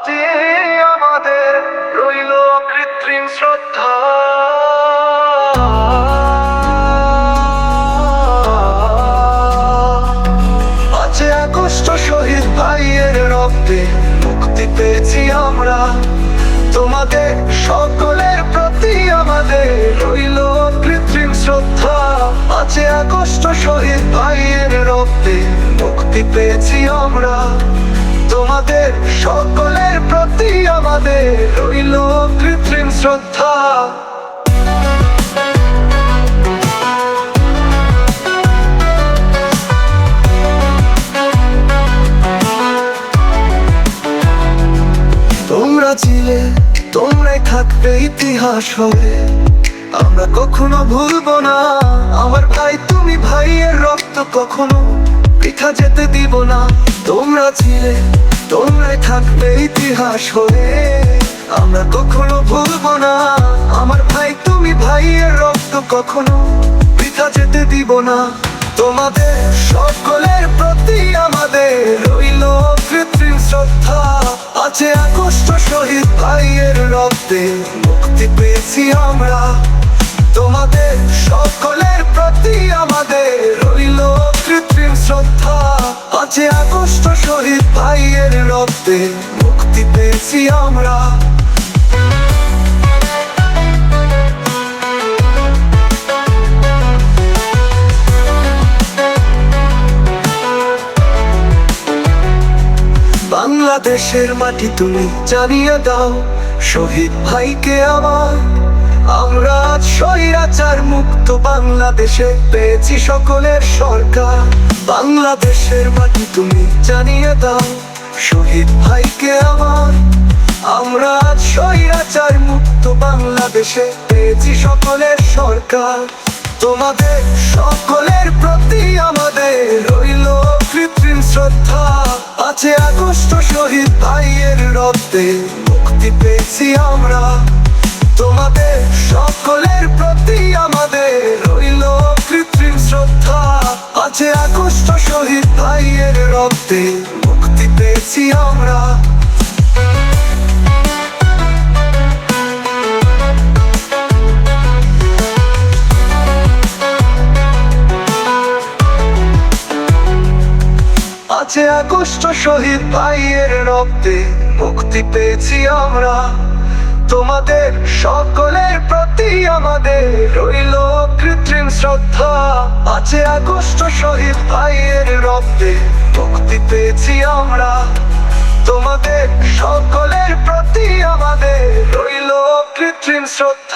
আজে আমাদের রইল কৃত্রিম শ্রদ্ধা। আছে আগস্ট শহীদ ভাইয়ের রক্তে মুক্তি পেয়েছি আমরা। তোমাদের সকলের প্রতি আমাদের রইল কৃত্রিম শ্রদ্ধা। আছে আগস্ট শহীদ ভাইয়ের রক্তে মুক্তি পেয়েছি আমরা। তোমাদের সকলের প্রতি আমাদের রইল কৃত্রিম শ্রদ্ধা। তোমরা ছিলে, তোমরাই থাকবে ইতিহাস হবে। আমরা কখনো ভুলবো না, আমার ভাই তুমি ভাইয়ের রক্ত কখনো পিঠা যেতে দিব না। তোমরা ছিলে তোমরাই থাকবে ইতিহাস হয়ে। আমরা কখনো ভুলবো না। আমার ভাই, তুমি ভাইয়ের রক্ত কখনো পিঠা যেতে দিব না। তোমাদের সকলের প্রতি আমাদের রইল কৃত্রিম শ্রদ্ধা। আছে আগস্ট শহীদ ভাইয়ের রক্তে মুক্তি পেয়েছি আমরা। তোমাদের রক্তে মুক্তি পেয়েছি আমরা। বাংলাদেশের মাটি তুমি জানিয়ে দাও, শহীদ ভাইকে আমার আমরা স্বৈরাচার মুক্ত বাংলাদেশে পেয়েছি সকলের সরকার। বাংলাদেশের মাটি তুমি জানিয়ে দাও। শহীদ ভাইকে আমার। আমরা আজ স্বৈরাচার মুক্ত বাংলাদেশে পেয়েছি সকলের সরকার। তোমাদের সকলের প্রতি আমাদের রইল কৃত্রিম শ্রদ্ধা। আছে আগস্ট শহীদ ভাইয়ের রক্তে মুক্তি পেয়েছি আমরা। তোমাদের সকলের প্রতি আমাদের রইল কৃত্রিম শ্রদ্ধা। আছে আগস্ট শহীদ ভাইয়ের রক্তে পেয়েছি আমরা আছে আগস্ট শহীদ ভাইয়ের রক্তে মুক্তি পেয়েছি আমরা। তোমাদের সকলের প্রতি আমাদের রইল কৃত্রিম শ্রদ্ধা। আছে আগস্ট শহীদ ভাইয়ের রক্তে কৃত্রিম শ্রদ্ধা